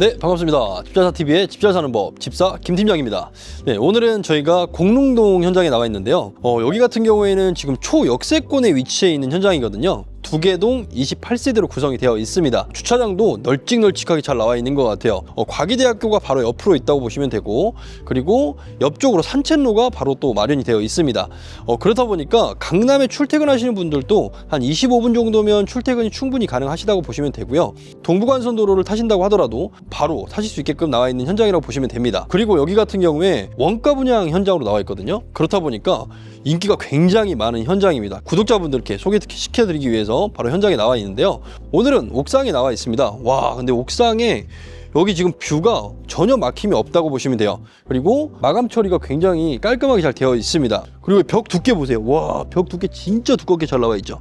네, 반갑습니다. 집자사 TV의 집잘 사는 법 집사 김 팀장입니다. 네, 오늘은 저희가 공릉동 현장에 나와 있는데요. 어, 여기 같은 경우에는 지금 초역세권에 위치해 있는 현장이거든요. 두 개동 28세대로 구성이 되어 있습니다. 주차장도 널찍널찍하게 잘 나와 있는 것 같아요. 어, 과기대학교가 바로 옆으로 있다고 보시면 되고, 그리고 옆쪽으로 산책로가 바로 또 마련이 되어 있습니다. 어, 그렇다 보니까 강남에 출퇴근하시는 분들도 한 25분 정도면 출퇴근이 충분히 가능하시다고 보시면 되고요. 동부간선도로를 타신다고 하더라도 바로 타실 수 있게끔 나와 있는 현장이라고 보시면 됩니다. 그리고 여기 같은 경우에 원가 분양 현장으로 나와 있거든요. 그렇다 보니까 인기가 굉장히 많은 현장입니다. 구독자분들께 소개시켜드리기 위해서 바로 현장에 나와 있는데요. 오늘은 옥상에 나와 있습니다. 와, 근데 옥상에 여기 지금 뷰가 전혀 막힘이 없다고 보시면 돼요. 그리고 마감 처리가 굉장히 깔끔하게 잘 되어 있습니다. 그리고 벽 두께 보세요. 와, 벽 두께 진짜 두껍게 잘 나와 있죠.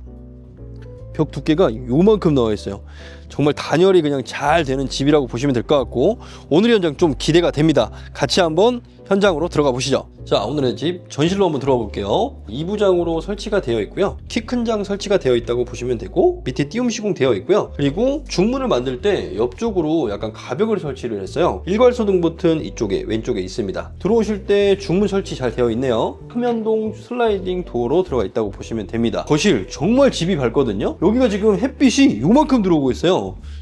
벽 두께가 요만큼 나와 있어요. 정말 단열이 그냥 잘 되는 집이라고 보시면 될 것 같고 오늘 현장 좀 기대가 됩니다. 같이 한번 현장으로 들어가 보시죠. 자, 오늘의 집 전실로 한번 들어가 볼게요. 2부장으로 설치가 되어 있고요. 키 큰 장 설치가 되어 있다고 보시면 되고 밑에 띄움 시공 되어 있고요. 그리고 중문을 만들 때 옆쪽으로 약간 가벽을 설치를 했어요. 일괄소등 버튼 이쪽에 왼쪽에 있습니다. 들어오실 때 중문 설치 잘 되어 있네요. 흡연동 슬라이딩 도어로 들어가 있다고 보시면 됩니다. 거실 정말 집이 밝거든요. 여기가 지금 햇빛이 요만큼 들어오고 있어요.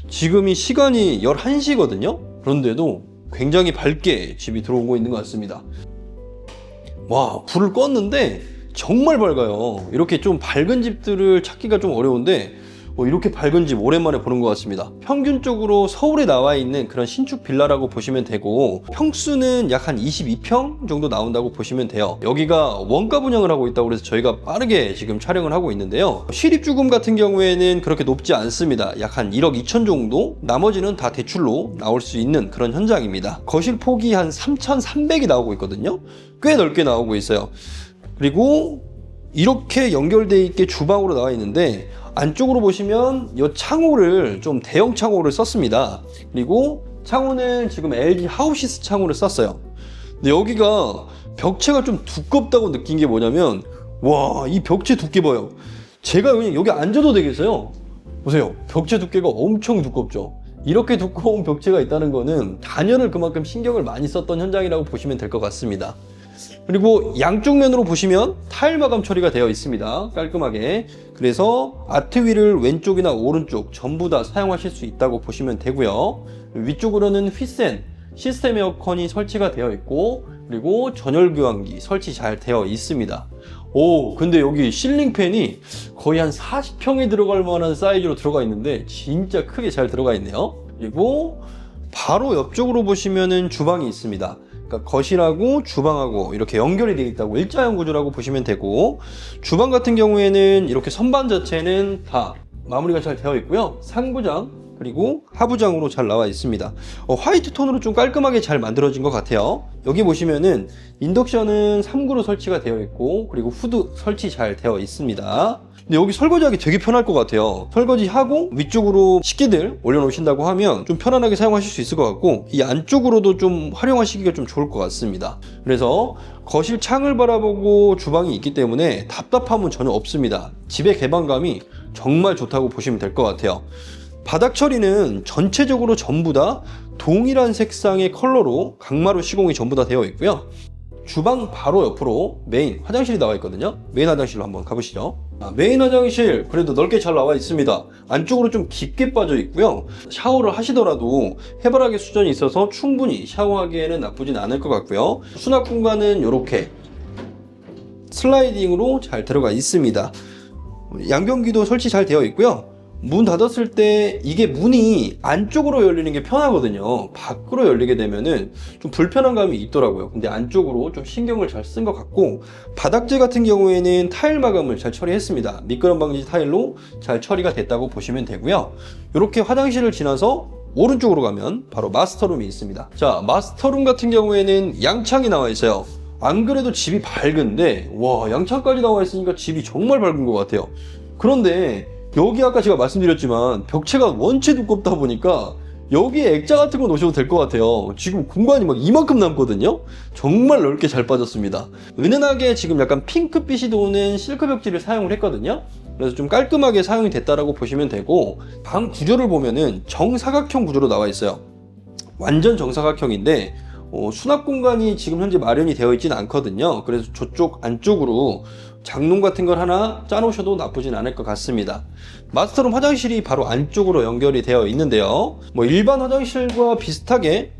지금이 시간이 11시거든요. 그런데도 굉장히 밝게 집이 들어오고 있는 것 같습니다. 와, 불을 껐는데 정말 밝아요. 이렇게 좀 밝은 집들을 찾기가 좀 어려운데 어, 이렇게 밝은 집 오랜만에 보는 것 같습니다. 평균적으로 서울에 나와 있는 그런 신축 빌라라고 보시면 되고 평수는 약 한 22평 정도 나온다고 보시면 돼요. 여기가 원가 분양을 하고 있다고 그래서 저희가 빠르게 지금 촬영을 하고 있는데요. 실입주금 같은 경우에는 그렇게 높지 않습니다. 약 한 1억 2천 정도 나머지는 다 대출로 나올 수 있는 그런 현장입니다. 거실 폭이 한 3,300이 나오고 있거든요. 꽤 넓게 나오고 있어요. 그리고 이렇게 연결돼 있게 주방으로 나와 있는데 안쪽으로 보시면 이 창호를 좀 대형 창호를 썼습니다. 그리고 창호는 지금 LG 하우시스 창호를 썼어요. 근데 여기가 벽체가 좀 두껍다고 느낀 게 뭐냐면 와 이 벽체 두께 봐요. 제가 그냥 여기 앉아도 되겠어요. 보세요. 벽체 두께가 엄청 두껍죠. 이렇게 두꺼운 벽체가 있다는 거는 단열을 그만큼 신경을 많이 썼던 현장이라고 보시면 될 것 같습니다. 그리고 양쪽 면으로 보시면 타일 마감 처리가 되어 있습니다. 깔끔하게. 그래서 아트 휠을 왼쪽이나 오른쪽 전부 다 사용하실 수 있다고 보시면 되고요. 위쪽으로는 휘센 시스템 에어컨이 설치가 되어 있고 그리고 전열 교환기 설치 잘 되어 있습니다. 오, 근데 여기 실링 팬이 거의 한 40평에 들어갈 만한 사이즈로 들어가 있는데 진짜 크게 잘 들어가 있네요. 그리고 바로 옆쪽으로 보시면은 주방이 있습니다. 그러니까 거실하고 주방하고 이렇게 연결이 되어 있다고 일자형 구조라고 보시면 되고 주방 같은 경우에는 이렇게 선반 자체는 다 마무리가 잘 되어 있고요. 상부장 그리고 하부장으로 잘 나와 있습니다. 어, 화이트 톤으로 좀 깔끔하게 잘 만들어진 것 같아요. 여기 보시면은 인덕션은 3구로 설치가 되어 있고 그리고 후드 설치 잘 되어 있습니다. 근데 여기 설거지하기 되게 편할 것 같아요. 설거지하고 위쪽으로 식기들 올려놓으신다고 하면 좀 편안하게 사용하실 수 있을 것 같고 이 안쪽으로도 좀 활용하시기가 좀 좋을 것 같습니다. 그래서 거실 창을 바라보고 주방이 있기 때문에 답답함은 전혀 없습니다. 집의 개방감이 정말 좋다고 보시면 될 것 같아요. 바닥 처리는 전체적으로 전부 다 동일한 색상의 컬러로 강마루 시공이 전부 다 되어 있고요. 주방 바로 옆으로 메인 화장실이 나와 있거든요. 메인 화장실로 한번 가보시죠. 아, 메인 화장실 그래도 넓게 잘 나와 있습니다. 안쪽으로 좀 깊게 빠져 있고요. 샤워를 하시더라도 해바라기 수전이 있어서 충분히 샤워하기에는 나쁘진 않을 것 같고요. 수납 공간은 이렇게 슬라이딩으로 잘 들어가 있습니다. 양변기도 설치 잘 되어 있고요. 문 닫았을 때 이게 문이 안쪽으로 열리는 게 편하거든요. 밖으로 열리게 되면은 좀 불편한 감이 있더라고요. 근데 안쪽으로 좀 신경을 잘 쓴 것 같고 바닥재 같은 경우에는 타일 마감을 잘 처리했습니다. 미끄럼 방지 타일로 잘 처리가 됐다고 보시면 되고요. 이렇게 화장실을 지나서 오른쪽으로 가면 바로 마스터룸이 있습니다. 자, 마스터룸 같은 경우에는 양창이 나와 있어요. 안 그래도 집이 밝은데 와 양창까지 나와 있으니까 집이 정말 밝은 것 같아요. 그런데 여기 아까 제가 말씀드렸지만 벽체가 원체 두껍다 보니까 여기에 액자 같은 거 놓으셔도 될 것 같아요. 지금 공간이 막 이만큼 남거든요. 정말 넓게 잘 빠졌습니다. 은은하게 지금 약간 핑크빛이 도는 실크 벽지를 사용을 했거든요. 그래서 좀 깔끔하게 사용이 됐다라고 보시면 되고 방 구조를 보면은 정사각형 구조로 나와 있어요. 완전 정사각형인데 어, 수납 공간이 지금 현재 마련이 되어 있지는 않거든요. 그래서 저쪽 안쪽으로 장롱 같은 걸 하나 짜놓으셔도 나쁘진 않을 것 같습니다. 마스터룸 화장실이 바로 안쪽으로 연결이 되어 있는데요. 뭐 일반 화장실과 비슷하게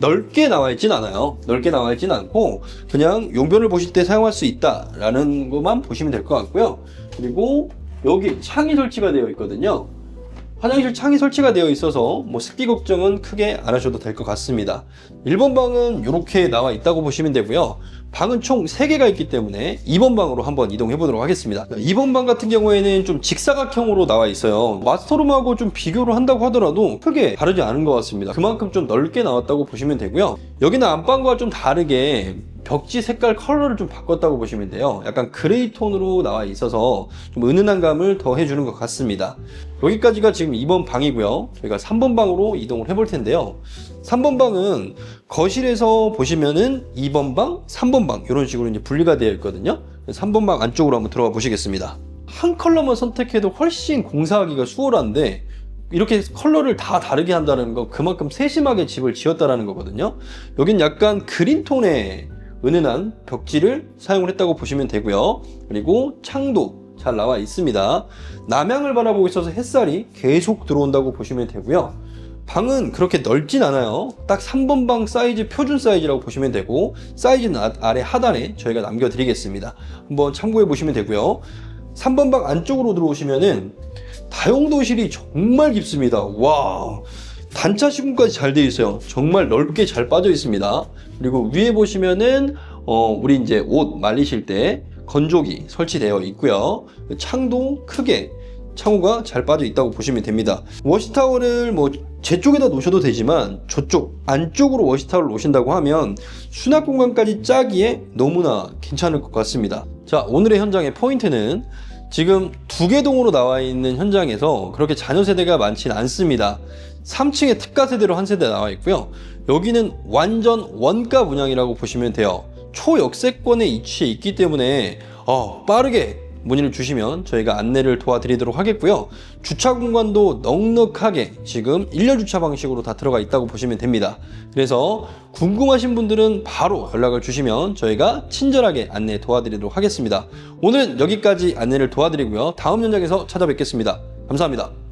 넓게 나와 있진 않아요. 넓게 나와 있진 않고 그냥 용변을 보실 때 사용할 수 있다라는 것만 보시면 될 것 같고요. 그리고 여기 창이 설치가 되어 있거든요. 화장실 창이 설치가 되어 있어서 뭐 습기 걱정은 크게 안 하셔도 될 것 같습니다. 1번 방은 이렇게 나와 있다고 보시면 되고요. 방은 총 3개가 있기 때문에 2번 방으로 한번 이동해 보도록 하겠습니다. 2번 방 같은 경우에는 좀 직사각형으로 나와 있어요. 마스터룸하고 좀 비교를 한다고 하더라도 크게 다르지 않은 것 같습니다. 그만큼 좀 넓게 나왔다고 보시면 되고요. 여기는 안방과 좀 다르게 벽지 색깔 컬러를 좀 바꿨다고 보시면 돼요. 약간 그레이 톤으로 나와 있어서 좀 은은한 감을 더 해주는 것 같습니다. 여기까지가 지금 2번 방이고요. 저희가 3번 방으로 이동을 해볼 텐데요. 3번 방은 거실에서 보시면은 2번 방, 3번 방 이런 식으로 이제 분리가 되어 있거든요. 3번 방 안쪽으로 한번 들어가 보시겠습니다. 한 컬러만 선택해도 훨씬 공사하기가 수월한데 이렇게 컬러를 다 다르게 한다는 건 그만큼 세심하게 집을 지었다라는 거거든요. 여긴 약간 그린 톤의 은은한 벽지를 사용을 했다고 보시면 되고요. 그리고 창도 잘 나와 있습니다. 남향을 바라보고 있어서 햇살이 계속 들어온다고 보시면 되고요. 방은 그렇게 넓진 않아요. 딱 3번 방 사이즈 표준 사이즈라고 보시면 되고 사이즈는 아- 아래 하단에 저희가 남겨드리겠습니다. 한번 참고해 보시면 되고요. 3번 방 안쪽으로 들어오시면은 다용도실이 정말 깊습니다. 와. 단차 시공까지 잘 되어 있어요. 정말 넓게 잘 빠져 있습니다. 그리고 위에 보시면은 어, 우리 이제 옷 말리실 때 건조기 설치되어 있고요. 창도 크게 창호가 잘 빠져 있다고 보시면 됩니다. 워시타월을 뭐 제 쪽에다 놓으셔도 되지만 저쪽 안쪽으로 워시타월을 놓으신다고 하면 수납 공간까지 짜기에 너무나 괜찮을 것 같습니다. 자, 오늘의 현장의 포인트는 지금 두 개 동으로 나와 있는 현장에서 그렇게 자녀 세대가 많지는 않습니다. 3층에 특가 세대로 한 세대 나와 있고요. 여기는 완전 원가 분양이라고 보시면 돼요. 초역세권에 위치해 있기 때문에 어, 빠르게 문의를 주시면 저희가 안내를 도와드리도록 하겠고요. 주차 공간도 넉넉하게 지금 일렬 주차 방식으로 다 들어가 있다고 보시면 됩니다. 그래서 궁금하신 분들은 바로 연락을 주시면 저희가 친절하게 안내 도와드리도록 하겠습니다. 오늘은 여기까지 안내를 도와드리고요. 다음 현장에서 찾아뵙겠습니다. 감사합니다.